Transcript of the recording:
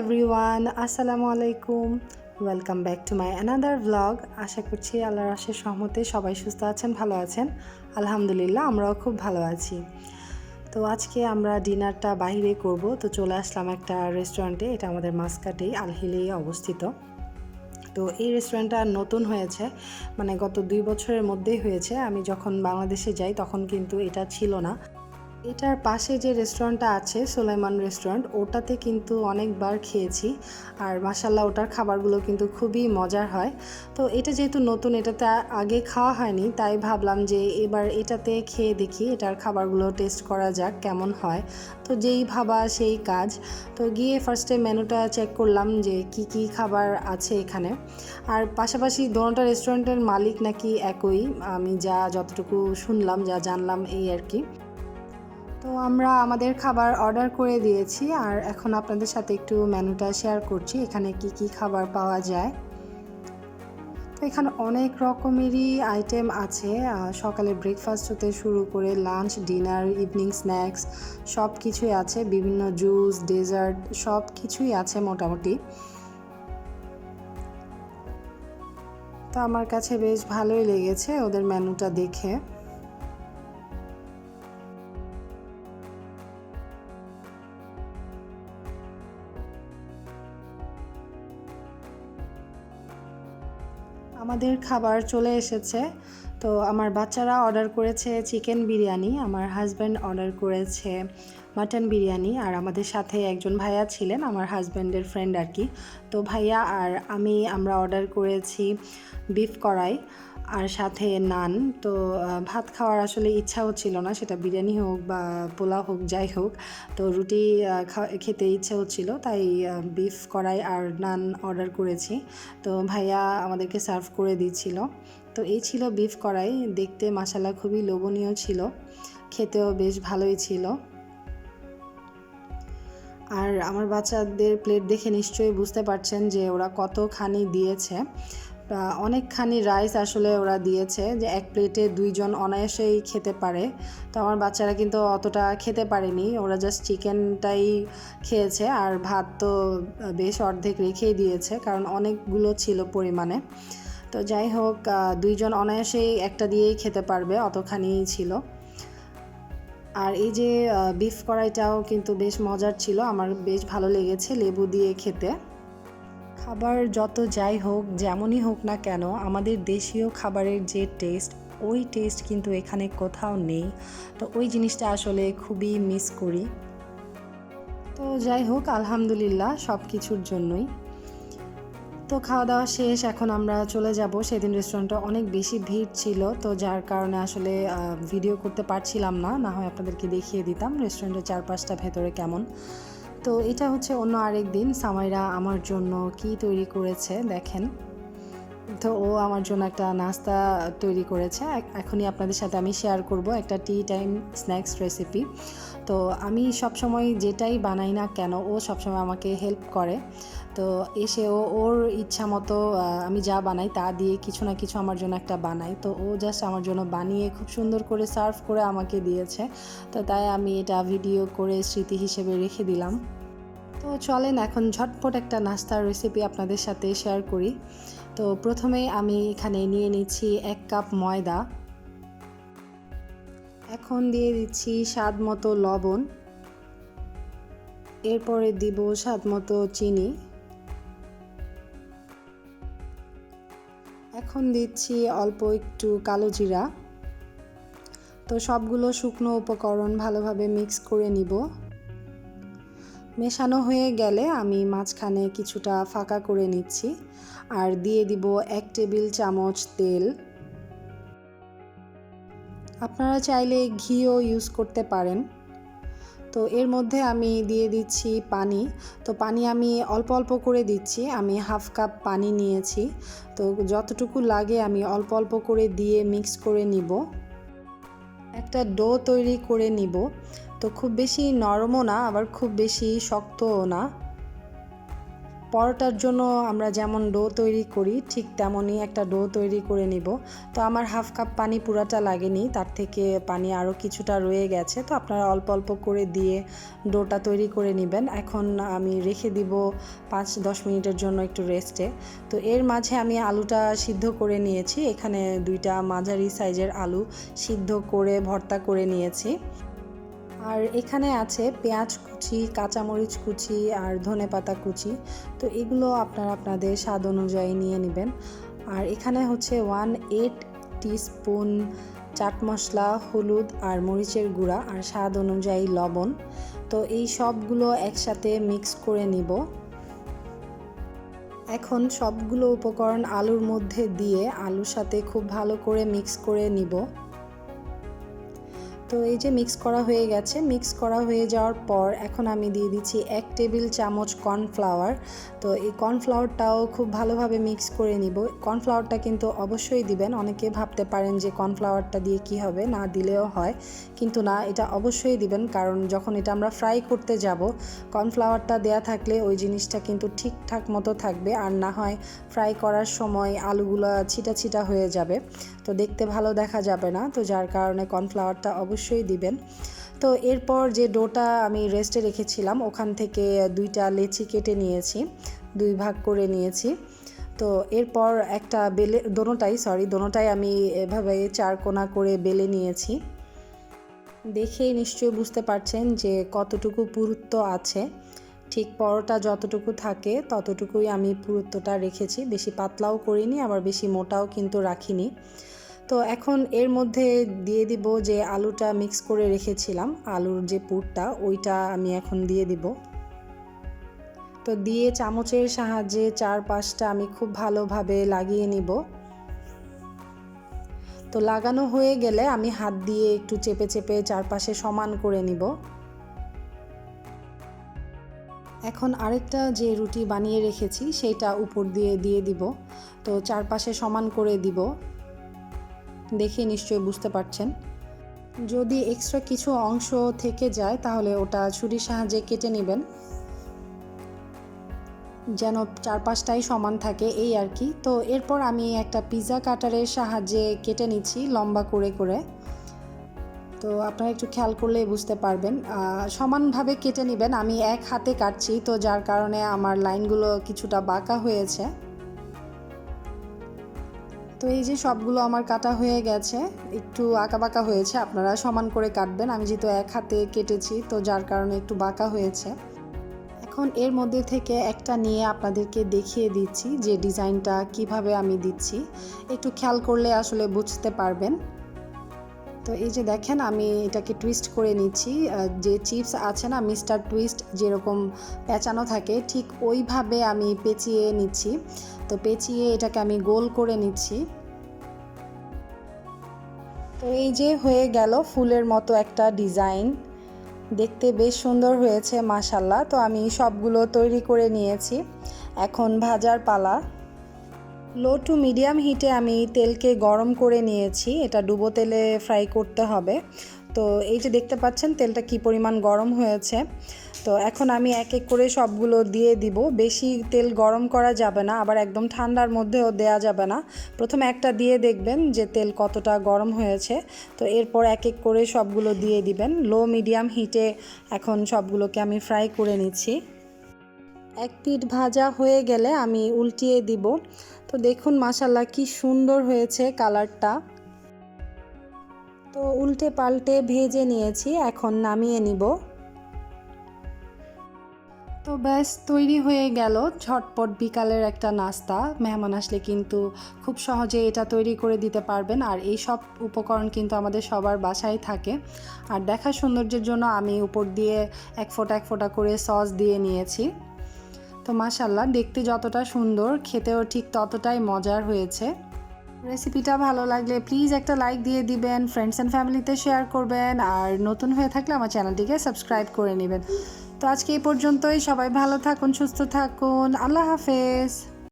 Everyone আসসালামু আলাইকুম। Welcome back to my another blog আশা করছি আল্লাহর আশের সহমতে সবাই সুস্থ আছেন, ভালো আছেন। আলহামদুলিল্লাহ, আমরাও খুব ভালো আছি। তো আজকে আমরা ডিনারটা বাইরে করব। তো চলে আসলাম একটা রেস্টুরেন্টে এটা আমাদের মাসকাটেই, আলহিলেই অবস্থিত। তো এই রেস্টুরেন্টটা নতুন হয়েছে মানে গত দুই বছরের মধ্যেই হয়েছে। আমি যখন বাংলাদেশে যাই, তখন কিন্তু এটা ছিল না। এটার পাশে যে রেস্টুরেন্টটা আছে, সোলাইমান রেস্টুরেন্ট, ওটাতে কিন্তু অনেকবার খেয়েছি। আর মাসাল্লাহ ওটার খাবারগুলো কিন্তু খুবই মজার হয়। তো এটা যেহেতু নতুন, এটাতে আগে খাওয়া হয়নি, তাই ভাবলাম যে এবার এটাতে খেয়ে দেখি, এটার খাবারগুলো টেস্ট করা যাক, কেমন হয়। তো যেই ভাবা সেই কাজ। তো গিয়ে ফার্স্টে মেনুটা চেক করলাম যে কি কি খাবার আছে এখানে। আর পাশাপাশি দোনোটা রেস্টুরেন্টের মালিক নাকি একই, আমি যা যতটুকু শুনলাম, যা জানলাম এই আর কি। তো আমরা আমাদের খাবার অর্ডার করে দিয়েছি আর এখন আপনাদের সাথে একটু মেনুটা শেয়ার করছি, এখানে কি কি খাবার পাওয়া যায়। তো এখানে অনেক রকমেরই আইটেম আছে সকালে ব্রেকফাস্ট হতে শুরু করে লাঞ্চ ডিনার ইভিনিং স্ন্যাক্স সব কিছুই আছে, বিভিন্ন জুস ডেজার্ট সব কিছুই আছে মোটামুটি। তো আমার কাছে বেশ ভালোই লেগেছে ওদের মেনুটা দেখে। আমাদের খাবার চলে এসেছে। তো আমার বাচ্চারা অর্ডার করেছে চিকেন বিরিয়ানি, আমার হাজব্যান্ড অর্ডার করেছে মাটন বিরিয়ানি, আর আমাদের সাথে একজন ভাইয়া ছিলেন, আমার হাজব্যান্ডের ফ্রেন্ড আর কি। তো ভাইয়া আর আমি আমরা অর্ডার করেছি বিফ কড়াই। আর সাথে নান। তো ভাত খাওয়ার আসলে ইচ্ছা হচ্ছিল না, সেটা বিরিয়ানি হোক বা পোলাও হোক, যাই হোক। তো রুটি খেতে ইচ্ছে হচ্ছিল তাই বিফ কড়াই আর নান অর্ডার করেছি। তো ভাইয়া আমাদেরকে সার্ভ করে দিচ্ছিল। তো এই ছিল বিফ কড়াই, দেখতে মশালা খুবই লোভনীয় ছিল, খেতেও বেশ ভালোই ছিল। আর আমার বাচ্চাদের প্লেট দেখে নিশ্চয়ই বুঝতে পারছেন যে ওরা কতখানি দিয়েছে। অনেকখানি রাইস আসলে ওরা দিয়েছে যে এক প্লেটে দুইজন অনায়াসেই খেতে পারে। তো আমার বাচ্চারা কিন্তু অতটা খেতে পারেনি। ওরা জাস্ট চিকেনটাই খেয়েছে আর ভাত তো বেশ অর্ধেক রেখেই দিয়েছে কারণ অনেকগুলো ছিল পরিমাণে। তো যাই হোক দুইজন অনায়াসেই একটা দিয়েই খেতে পারবে অতখানি ছিল। আর এই যে বিফ কড়াইটাও কিন্তু বেশ মজার ছিল। আমার বেশ ভালো লেগেছে লেবু দিয়ে খেতে। খাবার যত যাই হোক, যেমনই হোক না কেন, আমাদের দেশীয় খাবারের যে টেস্ট ওই টেস্ট কিন্তু এখানে কোথাও নেই। তো ওই জিনিসটা আসলে খুবই মিস করি। তো যাই হোক, আলহামদুলিল্লাহ সব কিছুর জন্যই। তো খাওয়া দাওয়া শেষ, এখন আমরা চলে যাব। সেদিন রেস্টুরেন্টে অনেক বেশি ভিড় ছিল, তো যার কারণে আসলে ভিডিও করতে পারছিলাম না। না হয় আপনাদেরকে দেখিয়ে দিতাম রেস্টুরেন্টের চারপাশটা ভেতরে কেমন। তো এটা হচ্ছে অন্য আরেক দিন সামাইরা আমার জন্য কি তৈরি করেছে, দেখেন। তো ও আমার জন্য একটা নাস্তা তৈরি করেছে। এখনই আপনাদের সাথে আমি শেয়ার করব একটা টি টাইম স্ন্যাক্স রেসিপি তো আমি সবসময় যেটাই বানাই না কেন, ও সবসময় আমাকে হেল্প করে। তো এসে ও, ওর ইচ্ছা মতো আমি যা বানাই তা দিয়ে কিছু না কিছু আমার জন্য একটা বানাই তো ও জাস্ট আমার জন্য বানিয়ে খুব সুন্দর করে সার্ভ করে আমাকে দিয়েছে। তো তাই আমি এটা ভিডিও করে স্মৃতি হিসেবে রেখে দিলাম। তো চলেন এখন ঝটপট একটা নাস্তার রেসিপি আপনাদের সাথে শেয়ার করি। তো প্রথমে আমি এখানে নিয়ে নিচ্ছি এক কাপ ময়দা। এখন দিয়ে দিচ্ছি স্বাদ মতো লবণ। এরপরে দিব স্বাদ মতো চিনি। এখন দিচ্ছি অল্প একটু কালো জিরা। তো সবগুলো শুকনো উপকরণ ভালোভাবে মিক্স করে নিব। মেশানো হয়ে গেলে আমি মাঝখানে কিছুটা ফাঁকা করে নিচ্ছি। আর দিয়ে দিব এক টেবিল চামচ তেল। আপনারা চাইলে ঘিও ইউজ করতে পারেন। তো এর মধ্যে আমি দিয়ে দিচ্ছি পানি। তো পানি আমি অল্প অল্প করে দিচ্ছি। আমি হাফ কাপ পানি নিয়েছি। তো যতটুকু লাগে আমি অল্প অল্প করে দিয়ে মিক্স করে নিব। একটা ডো তৈরি করে নিব। তো খুব বেশি নরমও না, আবার খুব বেশি শক্তও না। পরোটার জন্য আমরা যেমন ডো তৈরি করি, ঠিক তেমনই একটা ডো তৈরি করে নিব। তো আমার হাফ কাপ পানি পুরাটা লাগেনি, তার থেকে পানি আরও কিছুটা রয়ে গেছে। তো আপনারা অল্প অল্প করে দিয়ে ডোটা তৈরি করে নেবেন। এখন আমি রেখে দিব পাঁচ দশ মিনিটের জন্য একটু রেস্টে। তো এর মাঝে আমি আলুটা সিদ্ধ করে নিয়েছি। এখানে দুইটা মাঝারি সাইজের আলু সিদ্ধ করে, ভর্তা করে নিয়েছি। আর এখানে আছে পেঁয়াজ কুচি, কাঁচামরিচ কুচি আর ধনে পাতা কুচি। তো এগুলো আপনারা আপনাদের স্বাদ অনুযায়ী নিয়ে নেবেন। আর এখানে হচ্ছে one eight teaspoon chaat masala, হলুদ আর মরিচের গুঁড়া আর স্বাদ অনুযায়ী লবণ। তো এই সবগুলো একসাথে মিক্স করে নিব। এখন সবগুলো উপকরণ আলুর মধ্যে দিয়ে আলুর সাথে খুব ভালো করে মিক্স করে নিব। তো এই যে মিক্স করা হয়ে গেছে মিক্স করা হয়ে যাওয়ার পর এখন আমি দিয়ে দিচ্ছি এক টেবিল চামচ কর্নফ্লাওয়ার তো এই কর্নফ্লাওয়ারটাও খুব ভালোভাবে মিক্স করে নিব। কর্নফ্লাওয়ারটা কিন্তু অবশ্যই দিবেন। অনেকে ভাবতে পারেন যে কর্নফ্লাওয়ারটা দিয়ে কি হবে, না দিলেও হয়। কিন্তু না, এটা অবশ্যই দিবেন। কারণ যখন এটা আমরা ফ্রাই করতে যাব কর্নফ্লাওয়ারটা দেয়া থাকলে ওই জিনিসটা কিন্তু ঠিকঠাক মতো থাকবে। আর না হয় ফ্রাই করার সময় আলুগুলো ছিটা ছিটা হয়ে যাবে। তো দেখতে ভালো দেখা যাবে না। তো যার কারণে কর্নফ্লাওয়ারটা অবশ্যই দিবেন। তো এরপর যে ডোটা আমি রেস্টে রেখেছিলাম, ওখান থেকে দুইটা লেচি কেটে নিয়েছি, দুই ভাগ করে নিয়েছি। তো এরপর একটা বেলে, দোনোটাই সরি দোনোটাই আমি এভাবে চার কোনা করে বেলে নিয়েছি। দেখেই নিশ্চয়ই বুঝতে পারছেন যে কতটুকু পুরুত্ব আছে। ঠিক পরোটা যতটুকু থাকে, ততটুকুই আমি পুরুত্বটা রেখেছি। বেশি পাতলাও করিনি, আবার বেশি মোটাও কিন্তু রাখিনি। তো এখন এর মধ্যে দিয়ে দিব যে আলুটা মিক্স করে রেখেছিলাম, আলুর যে পুরটা ওইটা আমি এখন দিয়ে দিব। তো দিয়ে চামচের সাহায্যে চার পাঁচটা আমি খুব ভালোভাবে লাগিয়ে নিব। তো লাগানো হয়ে গেলে আমি হাত দিয়ে একটু চেপে চেপে চারপাশে সমান করে নিব। এখন আরেকটা যে রুটি বানিয়ে রেখেছি, সেইটা উপর দিয়ে দিয়ে দিব। তো চারপাশে সমান করে দিব। দেখে নিশ্চয়ই বুঝতে পারছেন। যদি এক্সট্রা কিছু অংশ থেকে যায়, তাহলে ওটা ছুরির সাহায্যে কেটে নেবেন। যেন চারপাশটাই সমান থাকে, এই আর কি। তো এরপর আমি একটা পিৎজা কাটারের সাহায্যে কেটে নিচ্ছি, লম্বা করে করে। তো আপনারা একটু খেয়াল করলেই বুঝতে পারবেন। সমানভাবে কেটে নেবেন। আমি এক হাতে কাটছি, তো যার কারণে আমার লাইনগুলো কিছুটা বাঁকা হয়েছে। তো এই যে সবগুলো আমার কাটা হয়ে গেছে, একটু আঁকা বাঁকা হয়েছে, আপনারা সমান করে কাটবেন। আমি যেহেতু এক হাতে কেটেছি, তো যার কারণে একটু বাঁকা হয়েছে। এখন এর মধ্যে থেকে একটা নিয়ে আপনাদেরকে দেখিয়ে দিচ্ছি যে ডিজাইনটা কীভাবে আমি দিচ্ছি। একটু খেয়াল করলে আসলে বুঝতে পারবেন। তো এই যে দেখেন, আমি এটাকে টুইস্ট করে নিচ্ছি। যে চিপস আছে না মিস্টার টুইস্ট যেরকম পেঁচানো থাকে, ঠিক ওইভাবে আমি পেঁচিয়ে নিচ্ছি। তো পেঁচিয়ে এটাকে আমি গোল করে নিচ্ছি। তো এই যে হয়ে গেল ফুলের মতো একটা ডিজাইন। দেখতে বেশ সুন্দর হয়েছে মাসাল্লাহ তো আমি সবগুলো তৈরি করে নিয়েছি। এখন ভাজার পালা। লো টু মিডিয়াম হিটে আমি তেলকে গরম করে নিয়েছি। এটা ডুবো তেলে ফ্রাই করতে হবে। তো এই যে দেখতে পাচ্ছেন তেলটা কি পরিমাণ গরম হয়েছে। তো এখন আমি এক এক করে সবগুলো দিয়ে দিব। বেশি তেল গরম করা যাবে না, আবার একদম ঠান্ডার মধ্যেও দেয়া যাবে না। প্রথমে একটা দিয়ে দেখবেন যে তেল কতটা গরম হয়েছে। তো এরপর এক এক করে সবগুলো দিয়ে দিবেন। লো মিডিয়াম হিটে এখন সবগুলোকে আমি ফ্রাই করে নিচ্ছি। এক পিঠ ভাজা হয়ে গেলে আমি উল্টিয়ে দিব। তো দেখুন মাসাল্লাহ কি সুন্দর হয়েছে কালারটা। তো উল্টে পাল্টে ভেজে নিয়েছি, এখন নামিয়ে নিব। তো ব্যাস, তৈরি হয়ে গেল ঝটপট বিকালের একটা নাস্তা। মেহমান আসলে কিন্তু খুব সহজে এটা তৈরি করে দিতে পারবেন, আর এই সব উপকরণ কিন্তু আমাদের সবার বাসায় থাকে। আর দেখার সৌন্দর্যের জন্য আমি উপর দিয়ে এক ফোঁটা এক ফোঁটা করে সস দিয়ে নিয়েছি। তো মাসাল্লাহ দেখতে যতটা সুন্দর, খেতেও ঠিক ততটাই মজার হয়েছে। রেসিপিটা ভালো লাগলে প্লিজ একটা লাইক দিয়ে দিবেন ফ্রেন্ডস অ্যান্ড ফ্যামিলিতে শেয়ার করবেন, আর নতুন হয়ে থাকলে আমার চ্যানেলটিকে সাবস্ক্রাইব করে নেবেন। তো আজকে এই পর্যন্তই, সবাই ভালো থাকুন, সুস্থ থাকুন, আল্লাহ হাফেজ।